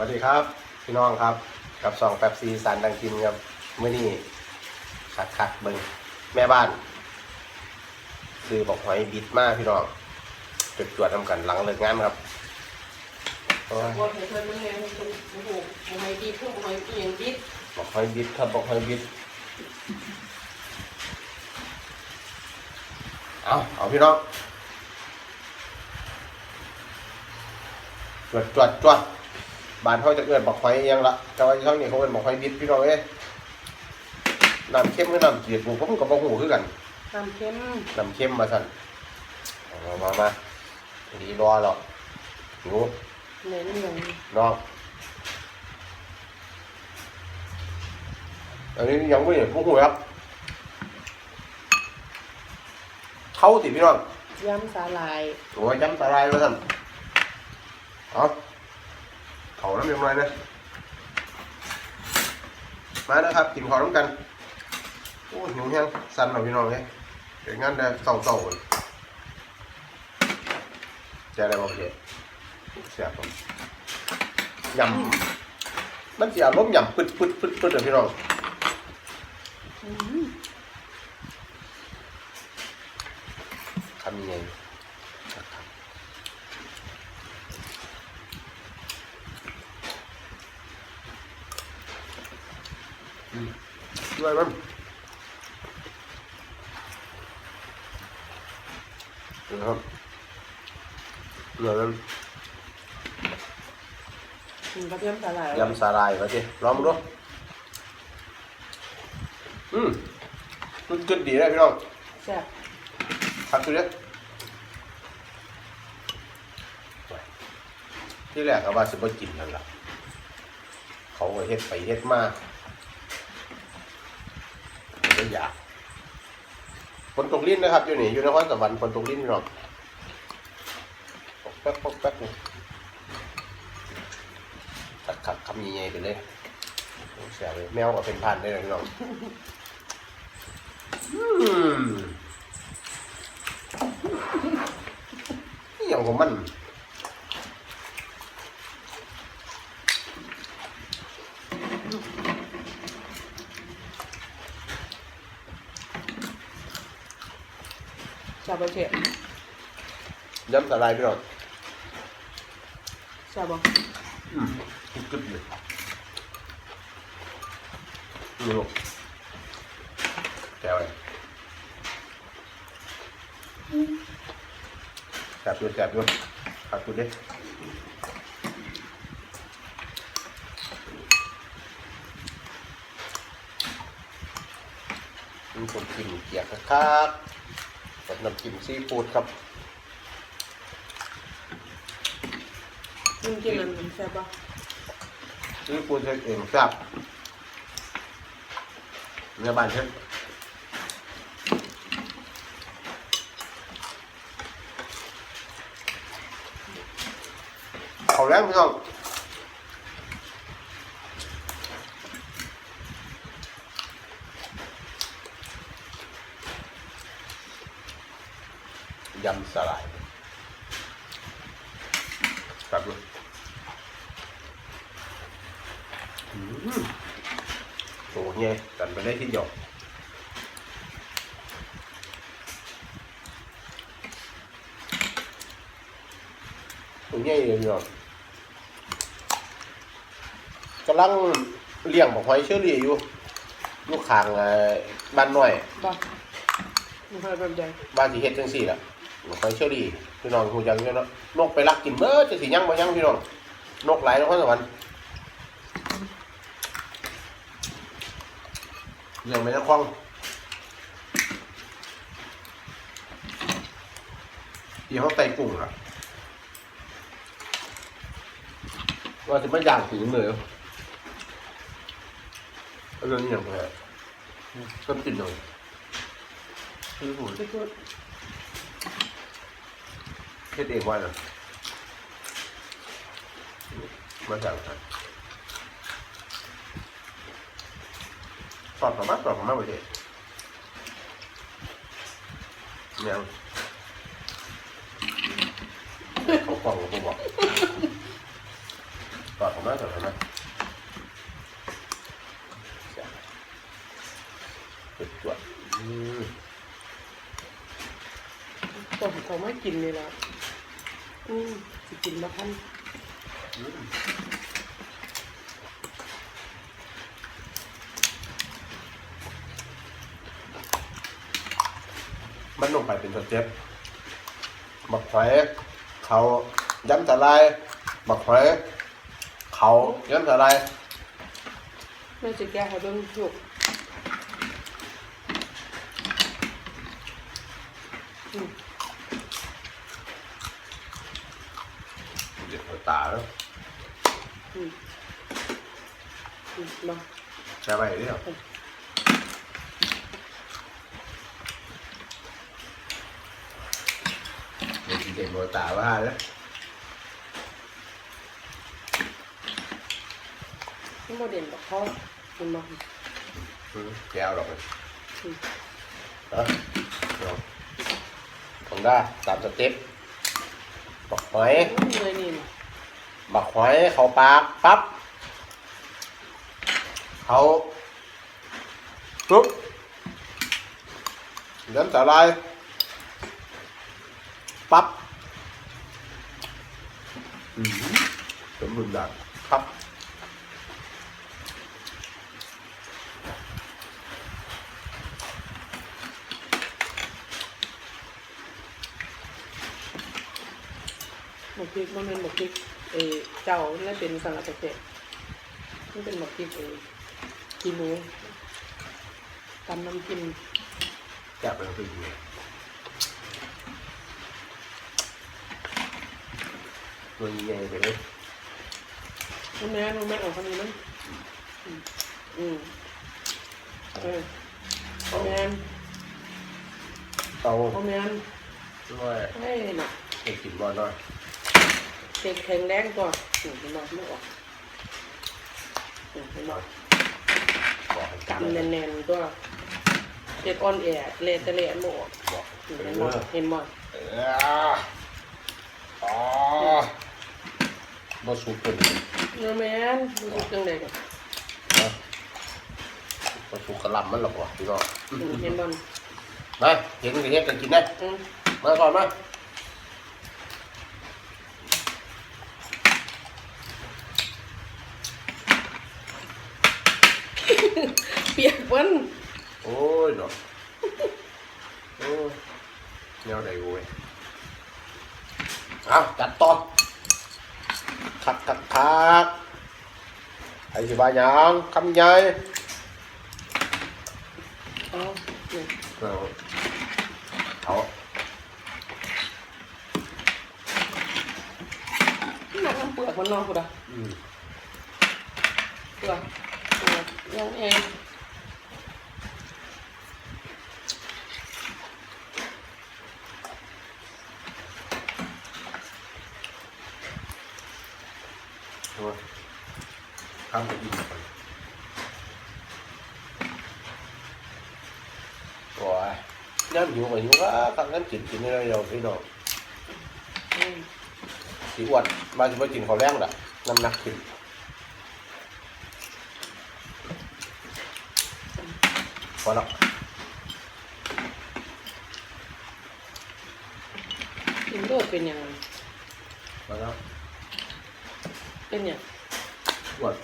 วัสดีครับ พี่น้องครับ กับสองแป๊บซีสันดังกินครับเมื่อนี้คักคักๆเบิงแม่บ้านซื้อบอกหอยบิดมากพี่น้องจุดจวดๆทำกันหลังเลิกงานครับโอ้ยบวชให้เพิ่นมันแม่นเพิ่นโอ้โหบ่ให้ดีทุกบ่ให้อีหยังดิดบอกหอยบิดครับบอกหอยบิดเอาเอาพี่น้องจวดจวดจวด บ้านเขาจะเอื้อนบอกหอยอิหยังละแต่ว่าช่องนี้เขาเป็นบอกหอยบิดพี่น้องเอ้ยน้ำเข้มหรือน้ำจืดผมผมกับบอกหูคือกันน้ำเค็มน้ำเข้มมาสั่นเอามามามาดีรอหรอกหนูเน้นอย่างน้องอันนี้ยังไม่เห็นพวกหูครับเข้าติพี่น้องยำสาหร่ายโอ้ยย้ำตาลายมาสั่นเอา เขาน้ำยังไงนะมาแล้วครับกินข้าวน้ำกันโอ้ยหิวแห้งสั่นหน่อยพี่น้องเลยเดี๋ยวงั้นเดี๋ยวเศร้าๆก่อนเจะอะไรบ้างพี่เสียบผมยำมันเสียล้มณ์ยำปึ๊ดปึ๊ดปึ๊ดปึ๊ดเลยพี่น้องอืมทำยังไง ด้วยมั้งนะครับเหลือแล้วกินกับยำสาหร่ายยำสาลายมาสิลองดูอืมมันกึดดีเลยพี่น้องแซ่บพักตัวเนี้ยที่แรกก็ว่าสิบ่กินนั่นล่ะเขาก็เฮ็ดไปเฮ็ดมา ก็อยากฝนตกลิ้นนะครับ อยู่นี่อยู่นครสวรรค์ฝนตกลิ้นพี่น้องปกแป๊กปกแป๊กนี่ตัดขับคำใหญ่ไปเลยเสียเลยแมวก็เป็นพันได้เลยพี่น้องอืมนี่อย่างของมัน แซ่บบ่เชฟย้ำสาลายพี่น้องแซ่บบ่อืมกึบเลยนี่ลูกแก้วเลยแสบอยู่แสบอยู่ขัดกูดิมีคนกินเกี๊ยวครับกับ น้ำจิ้มซีฟู้ดครับกินกินมันแซ่บบ่ซื้อปูนเช็คเองครับเนื้อบ้านเช็คเขาแรงพี่น้อง ยำสลายครับลูกอืมโอ้เงี้ยกันไปได้ที่หยอกโอ้เงี้เลยหยอกกำลังเลี้ยงบอกหอยเชอรี่อยู่ลูกคางบ้านน้อยบ่มันค่อยแบบใดบ้านที่เฮ็ดจังซี่ล่ะ บอกหอเชอรี่พี่น้องฮู้จักอยู่เนาะนกไปลักกินเบิดจะสิยังบ่ยังพี่น้องนกไหลายนครสวรรค์เลี้ยงไปในคลองที่เขาไต่กุ้งล่ะว่าสิมาย่างถึงเลยเรื่องนี้อย่างไรก็กินหน่อยคือผ คิดเองว่าเมาจากไหนตอบมาตอบมาไปเลยยังเขาฟังเขาบอกตอบมาตอบมาเจ็บปวดอืม ผมเขไม่กินเลยละ อืมสิกินมาพันมันลงไปเป็นสเต็ปบักหอยเขาย้ำสลายบักหอยเขาย้ำสลายแม่จะแก้ให้เบิ่งลูกอืม เด็ดหัวตาแล้วอืมอืมมาใช่ไหมเนี่ยเด็ดเด็ดหัวตาว่าแล้วนี่โมเดล บอกเขาคุณมาอืมแก้วหรอกเลยอืมเนาะเนาะผมได้ตามสเต็ปบักหอยเลยนี่นะบักหอยเขาปากปั๊บเขาปุ๊บน้ำสาลายปั๊บอืมสมบูรณ์แบบครับหมกพริกมันเป็นหมกพริก เออเจ้าและเป็นสังกัดเกษตรมันเป็นหมกพริกเออกินหมูตำน้ำกินจับมันคืออยู่มันใหญ่ไปเลยมันแม่มันแม่ออกคนนี้มั้งอืมอืมเออพ่อแม่นเตาพ่อแม่นด้วยเฮ้ยน่ะให้กินบ่อยหน่อย เด็กแข็งแรงก่อนอืมเห็นบอกไม่ออกอืมเห็นบอกบอกให้กำแน่นๆตัวเด็กอ่อนแอเละแต่เละไม่ออกบอกอืมเอเห็นบอกอเห็นบอกเอออ๋อบ่สุกตัวนี้เนื้อแม่นรู้สึกจังไดกันนะบ่สุกกระหลำมันหรอกวะพี่น้องอืมเห็นบอกมาเห็นกันเฮ็ดกันกินนะอืมมาก่อนมา เปียกวันโอ้ยเนาะโอ้ยแนวใดกูเว้ยเอาจัดต่อคักคักคักไอ้สิว่าหยังคำใหญ่เอาเนี่ยเอาเอาหนักน้ำเปลือกมันนอนกูดะอืมเปลือก เปลือกยังเองเอามาทำไปอีกก่อนโอ้ยน้ำหิวก็หิวก็ตั้งน้ำกินกินได้เดียวพี่น้ องอืมสีอ้วนมาจะไปกินข้าวแรงล่ะน้ำหนักขึ้นพอแล้วกินโดดเป็นยังไงพอแล้วเป็นยังอ้วน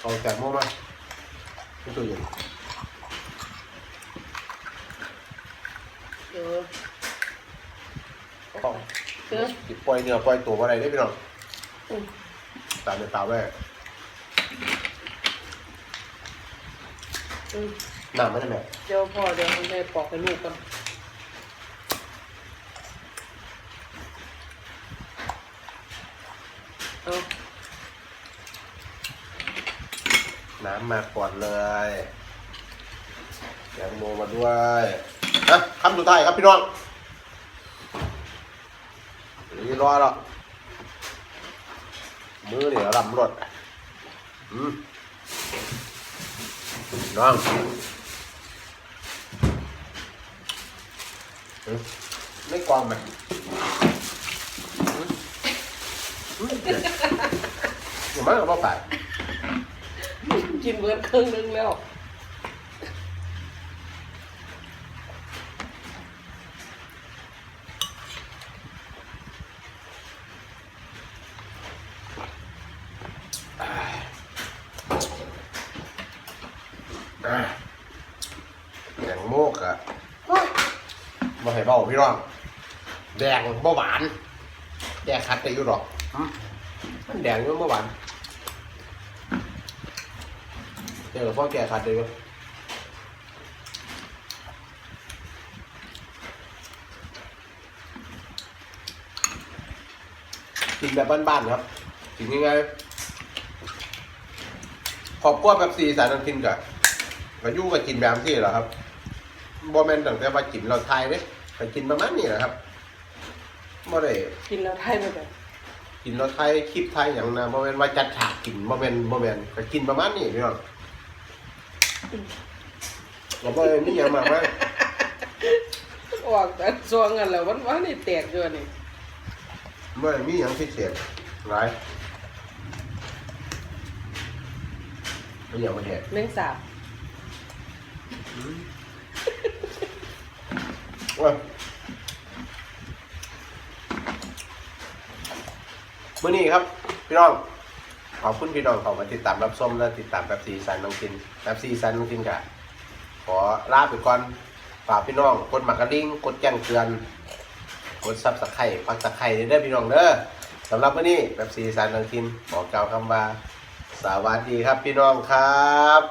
เอาแตงโมมาที่ตัวเย็นเออต้องเออติดปล่อยเนื้อปล่อยตัวอะไรได้พี่น้องอืม ตามในตาแว่ อืมน้ำไม่ได้แม่เดี๋ยวพ่อเดี๋ยวให้แม่ปอกให้ลูกก่อนเอาน้ำมาก่อนเลยแตงโมมาด้วยนะคำสุดท้ายครับพี่น้องนี่รอแล้วมือเนี่ยลำรถอืม น้องเอ้ยไม่กวางไหมอืมอืมเดี๋ยวอย่ามาเอาไปกินเบิร์ดครึ่งนึงแล้ว น อะอย่างโม กอะมาให้เบาพี่น้องแดงบ่หวาน แดงคัดได้อยู่หรอกอืมมันแดงอยู่บ่หวานเจอพ่อแกคัดได้อยู่กินแบบบ้านๆครับกินยังไงขอบกล้วยแบบสีสารนังกินกับก็อยู่กับกินแบบที่เหรอครับ บ่แม่นตั้งแต่ว่ากินเราไทยเด้ไปกินประมาณนี้แหละครับบ่ได้กินแล้วไทยไปแบบกินเราไทยคลิปไทยอย่างนะบ่แม่นว่าจัดฉากกินบ่แม่นบ่แม่นก็กินประมาณนี้พี่น้องก็บ่ได้มีหยังมากมายออกแต่ซวงกันแล้ววันวันนี่แตกอยู่นี่บ่ได้มีหยังพิเศษหลายไม่อยากมาแดกแมงสาบเว้ย มื้อนี้ครับ พี่น้อง ขอบคุณพี่น้องเขามาติดตามรับชมและติดตามแบบซีซันน้องกินแบบซีซันน้องกินกะขอลาไปก่อนฝากพี่น้อง กดหมากกระดิ่งกดแจ้งเตือน กดซับสไครต์ปักตะไคร้เด้อพี่น้องเด้อสำหรับวันนี้แบบซีซันน้องกินบอกกล่าวคำว่าสวัสดีครับพี่น้องครับ